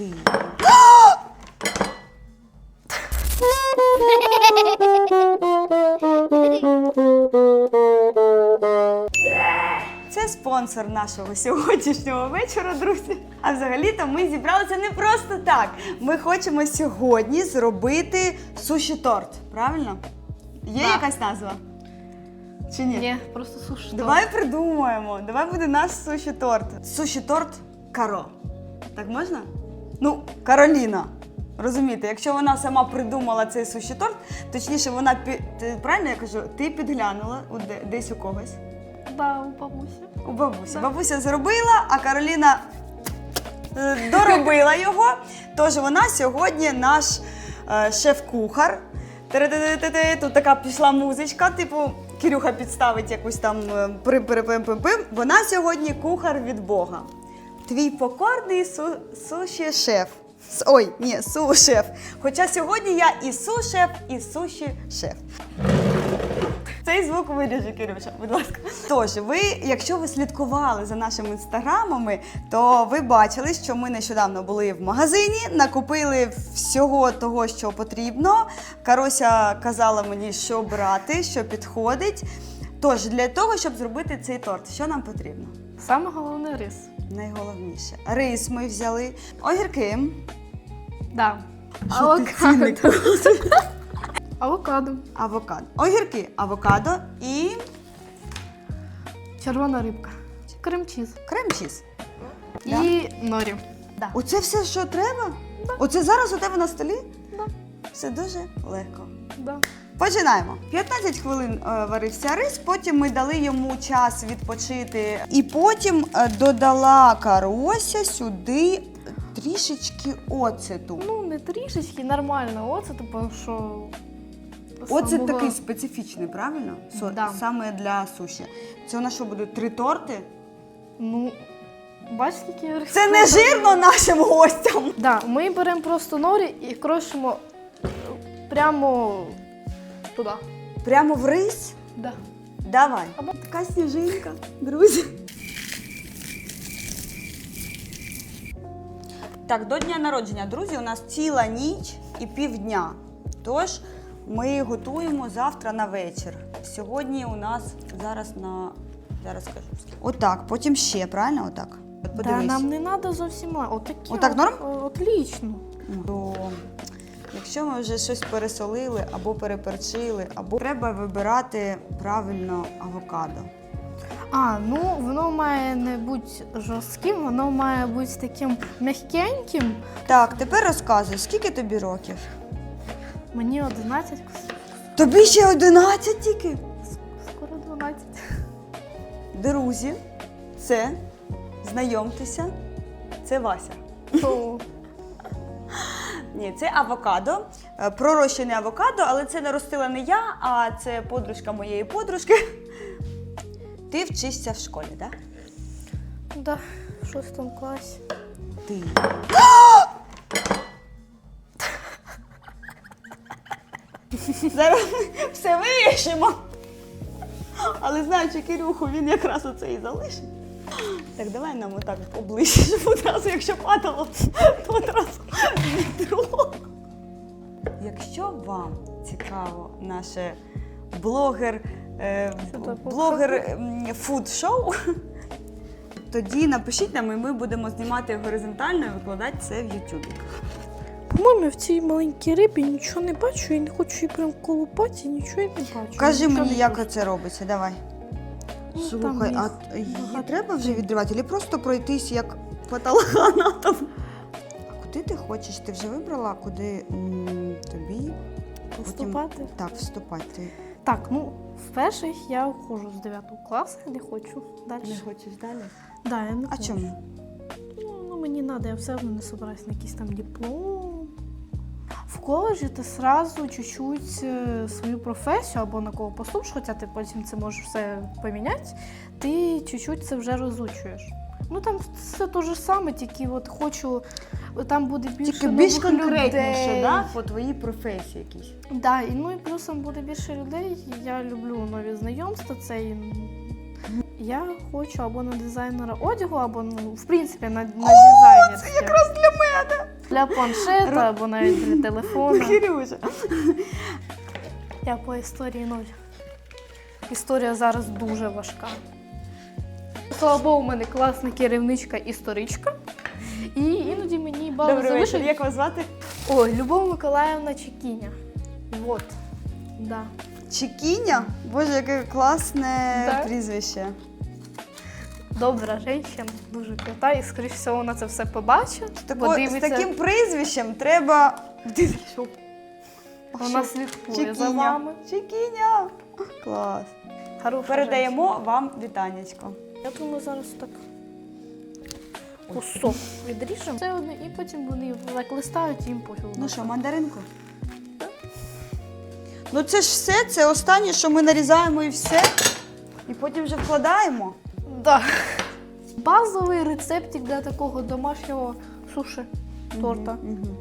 Ти. Це спонсор нашого сьогоднішнього вечора, друзі. А взагалі-то ми зібралися не просто так. Ми хочемо сьогодні зробити суші-торт. Правильно? Є Да. якась назва? Чи ні? Ні, просто суш. Давай придумаємо. Давай буде наш суші-торт. Суші-торт Каро. Так можна? Ну, Кароліна. Розумієте, якщо вона сама придумала цей суші-торт, точніше, вона пі... ти, правильно я кажу, ти підглянула у де- десь у когось. Да, у бабусі. У бабусі. Да. Бабуся зробила, а Кароліна е, доробила його. Тож вона сьогодні наш е, шеф-кухар. Тут така пішла музичка, типу Кирюха підставить якусь там е, при пим пим пим пим Вона сьогодні кухар від Бога. Твій покорний су- суші-шеф. С- Ой, ні, су-шеф. Хоча сьогодні я і су-шеф, і суші-шеф. Цей звук виріже, Кирюша, будь ласка. Тож, ви, якщо ви слідкували за нашими інстаграмами, то ви бачили, що ми нещодавно були в магазині, накупили всього того, що потрібно. Карося казала мені, що брати, що підходить. Тож, для того, щоб зробити цей торт, що нам потрібно? Саме головне рис. Найголовніше. Рис ми взяли, огірки. Да. Що ти цінник? Авокадо. Авокадо. Огірки, авокадо і Червона рибка. Крем-чіз. крем-чіз. І норі. Да. Оце все, що треба? Оце зараз у тебе на столі? Да. Все дуже легко. Да. Починаємо. 15 хвилин е, варився рис, потім ми дали йому час відпочити. І потім е, додала карося сюди трішечки оцету. Ну, не трішечки, нормально. Оце, типу, що. Оцет самого- такий специфічний, правильно? Да. Саме для суші. Це у нас що буде три торти? Ну, бач, скільки рис. Це не жирно нашим гостям. Да, ми беремо просто норі і крошимо прямо туди. Прямо в рис. Да. Давай. Або- Така сніжинка, друзі. Так, до дня народження, друзі, у нас ціла ніч і півдня. Тож ми готуємо завтра на вечір. Сьогодні у нас зараз на. Зараз скажу. Отак, потім ще, правильно? Отак. От Да, нам не треба зовсім. Отакі. Отак норм? Отлично. То, якщо ми вже щось пересолили або переперчили, або треба вибирати правильно авокадо. А, ну воно має не бути жорстким, воно має бути таким м'якеньким. Так, тепер розказуй, скільки тобі років? Мені 11, Тобі ще 11 тільки. скоро 12. Друзі, це знайомтеся, це Вася. То Ні, це авокадо, е, пророщене авокадо, але це не ростила не я, а це подружка моєї подружки. Ти вчишся в школі, так? да, в шостому класі. Ти. Зараз ми все вирішимо. Але знаючи Кирюху, він якраз оце і залишить. Так, давай нам отак оближче, щоб одразу, якщо падало, то одразу відро. Якщо вам цікаво наше блогер, е, блогер фуд-шоу, тоді напишіть нам, і ми будемо знімати горизонтально і викладати це в Ютубі. По-моєму, в цій маленькій рибі нічого не бачу, я не хочу її прям колупати, нічого я не бачу. Кажи Нічого мені, не як це робиться, давай. Ну, Слухай, а її багато треба вже відривати, чи просто пройтись як патологоанатом? Куди ти хочеш? Ти вже вибрала, куди м, тобі потім-. Так, вступати. Так, ну, вперше я уходжу з 9 класу, не хочу далі. не хочеш далі? Да, я не А хочу. чому? Ну, ну, мені треба, я все одно не собираюсь на якийсь там диплом. В коледжі ти сразу чуть-чуть е, свою професію або на кого поступиш, хоча ти потім це можеш все поміняти, ти чуть-чуть це вже розучуєш. Ну там все те ж саме, тільки от хочу, там буде більше Тільки більш нових конкретніше, людей. да? по твоїй професії якісь. Да, і ну і плюсом буде більше людей. Я люблю нові знайомства. Це і, я хочу або на дизайнера одягу, або ну, в принципі на, на дизайнерське. Якраз для мене. Для планшета або навіть для телефону. Кирюша. Я по історії ноль. Історія зараз дуже важка. Слава Богу, у мене класна керівничка історичка. І бали Добрий вечір. Як вас звати? Ой, Любов Миколаївна Чекіня. Вот. Да. Чекіня? Боже, яке класне Так. прізвище. Добра жінка, дуже крута, і скоріш всього вона це все побачить. Тако, з подивиться. таким прізвищем треба. Ти що? Вона слідкує за вами. Чекіня. Клас. Хороша Передаємо вам вітанечко. жінка. Я думаю, зараз так кусок відріжемо. Це одне, і потім вони так листають і їм пофігу. Ну що, мандаринку? Ну це ж все, це останнє, що ми нарізаємо і все. І потім вже вкладаємо. Да. Базовий рецептик для такого домашнього суші торта. Мгм.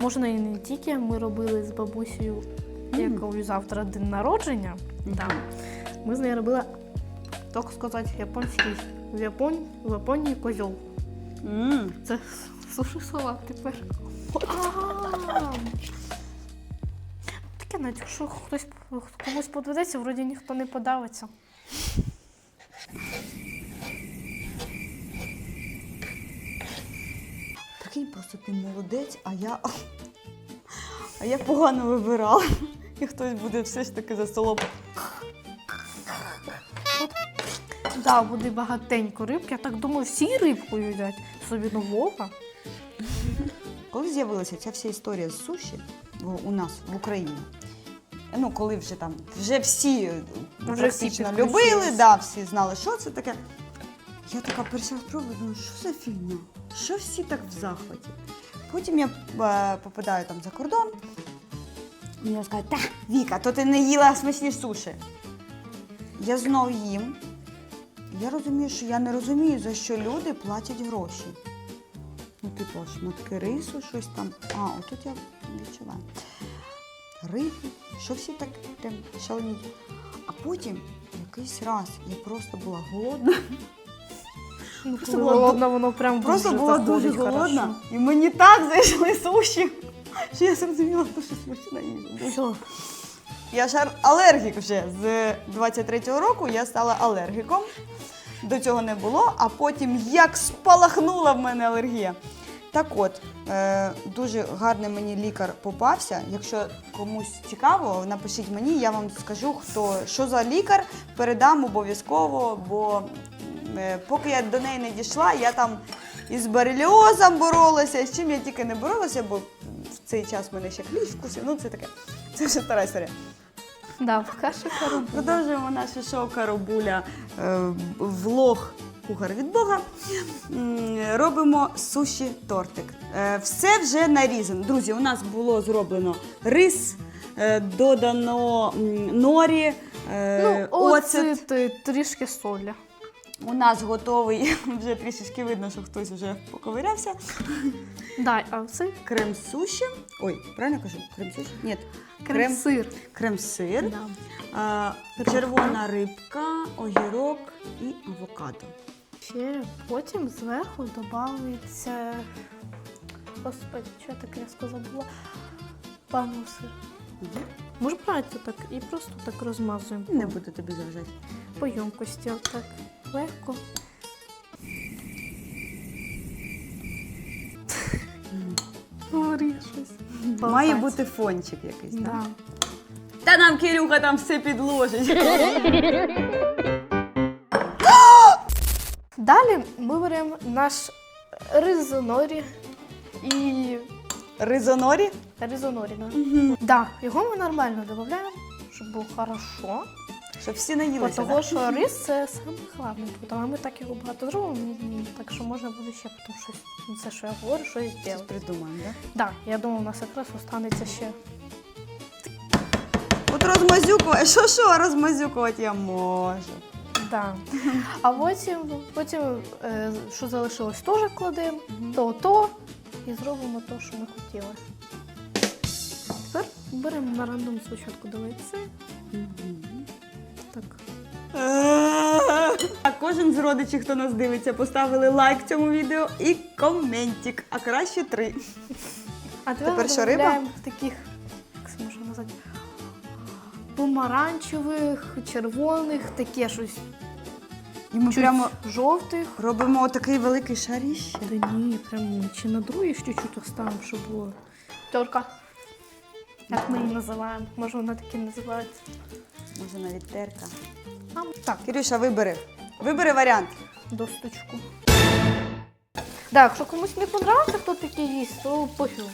Можна і не тільки. Ми робили з бабусею, якою завтра день народження. Да. Ми з нею робили, так сказати, японський. В, в Японії козьол. М. Це суші салат тепер. Таке навіть, якщо хтось комусь подведеться, вроді ніхто не подавиться. Прикинь, просто ти молодець, а я. А я погано вибирала. І хтось буде все ж таки за столом. Да, буде багатенько рибки. Я так думаю, всі рибку їдять. Собі нового. Коли з'явилася ця вся історія з суші у нас в Україні, ну коли вже там вже всі Вже практично всі любили, да, всі знали, що це таке. Я така перша спробую, думаю, що за фігня? Що всі так в захваті? Потім я е, попадаю там за кордон, і мені кажуть, та, Віка, то ти не їла смачні суші. Я знов їм. Я розумію, що я не розумію, за що люди платять гроші. Ну, типу, шматки рису, щось там. А, отут я відчуваю. Рибу, що всі так прям шаленіють. А потім якийсь раз я просто була голодна. Ну, Просто була голодна, воно прям Просто дуже була заходить дуже голодна. хорошо. І мені так зайшли суші, що я зрозуміла, що смачна їжа. Все. Я ж алергік вже з 23-го року я стала алергіком. До цього не було, а потім як спалахнула в мене алергія. Так от, е, дуже гарний мені лікар попався. Якщо комусь цікаво, напишіть мені, я вам скажу, хто що за лікар, передам обов'язково, бо е, поки я до неї не дійшла, я там із барельозом боролася, з чим я тільки не боролася, бо в цей час мене ще кліщ вкусив. Ну, це таке. Це вже стара історія. Да, покажи карабуля. Продовжуємо наше шоу Каробуля е, влог Кухар від Бога. М, Робимо суші тортик. Е, Все вже нарізано. Друзі, у нас було зроблено рис, е, додано м, норі, е, Ну, оцет. е, трішки солі. У нас готовий, вже трішечки видно, що хтось вже поковирявся. Да, а це Крем суші. Ой, правильно кажу? Крем суші? Ні. крем-сир. крем-сир. Да. Червона рибка, огірок і авокадо. Ще потім зверху додається. Господи, що я так різко забула? Сир. Мгм. Може брати так і просто так розмазуємо Не буду тобі заважати. по ємкості, отак легко. Говори щось. Має бути фончик якийсь, так? Да. Та нам Кирюха там все підложить. Далі ми беремо наш ризонорі і Ризонорі. ризонорі. Да. Да, його ми нормально додаємо, щоб було хорошо. Щоб всі Бо того, да? що рис це саме головне тут, але ми так його багато зробимо, так що можна буде ще потім щось, ну, це що я говорю, щось Щось зробити. придумаємо, так? Так, я думаю, у нас якраз останеться ще. От розмазюкувати, що що розмазюкувати я можу. Да. А потім, потім е, що залишилось, теж кладемо, то то і зробимо те, що ми хотіли. Тепер беремо на рандом спочатку давай це. Так. А кожен з родичів, хто нас дивиться, поставили лайк цьому відео і коментик, а краще три. А тепер, що, риба? в таких, як це можна назвати, помаранчевих, червоних, таке щось. І ми чуть прямо жовтих. робимо отакий великий шаріще. Та ні, прям чи на другий чуть-чуть оставимо, щоб було. Терка. Як ми її називаємо? Може вона так і називається. Може навіть терка. А, так, Кирюша, вибери. Вибери варіант. досточку. Так, якщо комусь не подобається, хто таке їсть, то пофіг.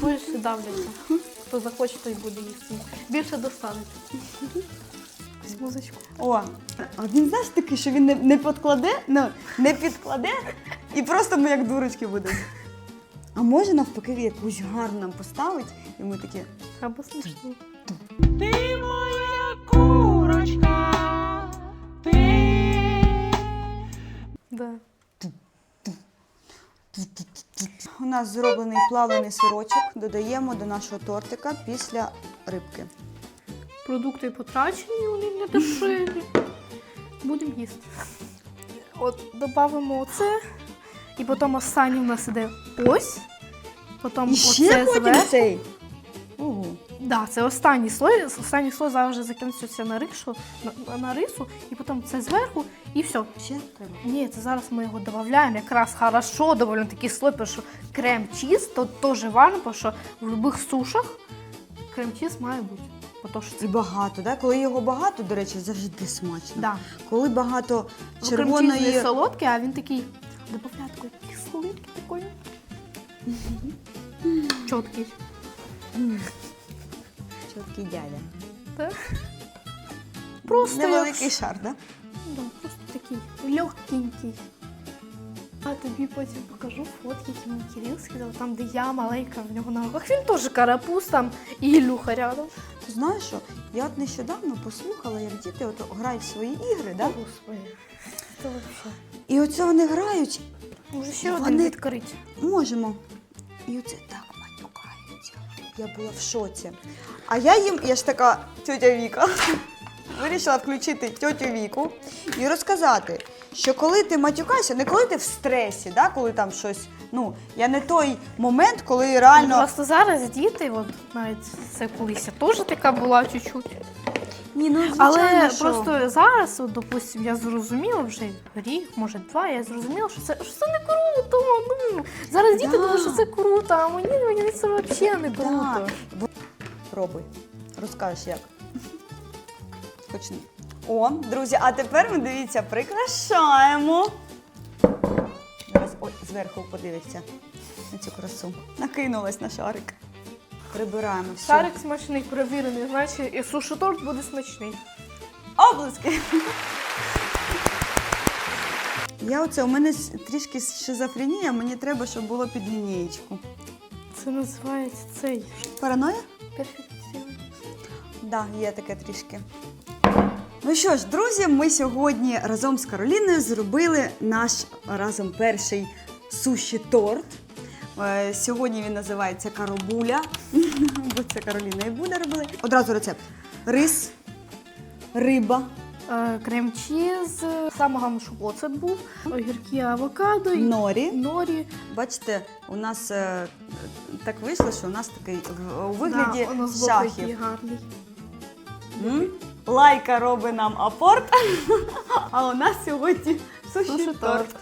Пусть давляться. Хто захоче, той буде їсти. Більше достанеться. Якусь музичку. О, а він знаєш такий, що він не, не підкладе, ну, не підкладе, і просто ми як дурочки будемо. А може навпаки якусь гарну нам поставить, і ми такі. Або смішно. Ти моя курочка, ти Да. У нас зроблений плавлений сирочок, додаємо до нашого тортика після рибки. Продукти потрачені, вони не дешеві. Будемо їсти. От додамо оце, і потім останній у нас іде ось. Потім І ще оце потім зверху. цей. Да, це останній слой. Останній слой зараз вже закінчиться на рису, на, на рису, і потім це зверху, і все. Ще треба. Ні, це зараз ми його додаємо якраз хорошо, доволі такий слой, тому що крем-чіз то теж важливо, тому що в будь-яких сушах крем-чіз має бути. Бо то, що І це багато, да? коли його багато, до речі, завжди смачно. Да. Коли багато Ну, Крем-чіз не солодкий, а він такий додавляє такий кислинки такої. Чіткий. Чіткий дядя. Так? Просто Невеликий як- шар, да? Да, просто такий легкенький. А тобі потім покажу фотки, які мені Кирил скидав, там, де я маленька в нього на руках. Він теж карапуз там і Ілюха рядом. Ти знаєш що? Я от нещодавно послухала, як діти от грають в свої ігри, да? Господи. Це вообще. і оце вони грають, Може ще Вони- один відкрити. можемо. І оце так. Я була в шоці. А я їм, я ж така тьотя Віка, вирішила включити тьотю Віку і розказати, що коли ти матюкаєшся, не коли ти в стресі, да, коли там щось. Ну, я не той момент, коли реально. Просто зараз діти, от навіть це колись я теж така була чуть-чуть. Ні, ну, звичайно, Але що. просто зараз, от, допустим, я зрозуміла вже рік, може два, я зрозуміла, що це, що це не круто. Зараз діти Да. думають, що це круто, а мені, мені це взагалі не круто. Да. Пробуй. Розкажеш як. Почни. О, друзі, а тепер ми дивіться, прикрашаємо. Зараз ой, зверху подивиться на цю красу. Накинулась на шарик. Прибираємо все. Шарик смачний, перевірений, значить і суші-торт буде смачний. Облиски. Я оце, у мене с- трішки шизофренія, мені треба, щоб було під лінієчку. Це називається цей Параноя? перфекціон. Да, є таке трішки. Ну що ж, друзі, ми сьогодні разом з Кароліною зробили наш разом перший суші-торт. Е, Сьогодні він називається Каробуля, бо це Кароліна і буде робили. Одразу рецепт: рис, риба, Крем-чіз, саме головне, щоб оцет був, огірки авокадо, і норі. норі. Бачите, у нас е, так вийшло, що у нас такий в- у вигляді Да, такий шахів. гарний. М? Лайка робить нам апорт, а у нас сьогодні суші Суші-торт. торт.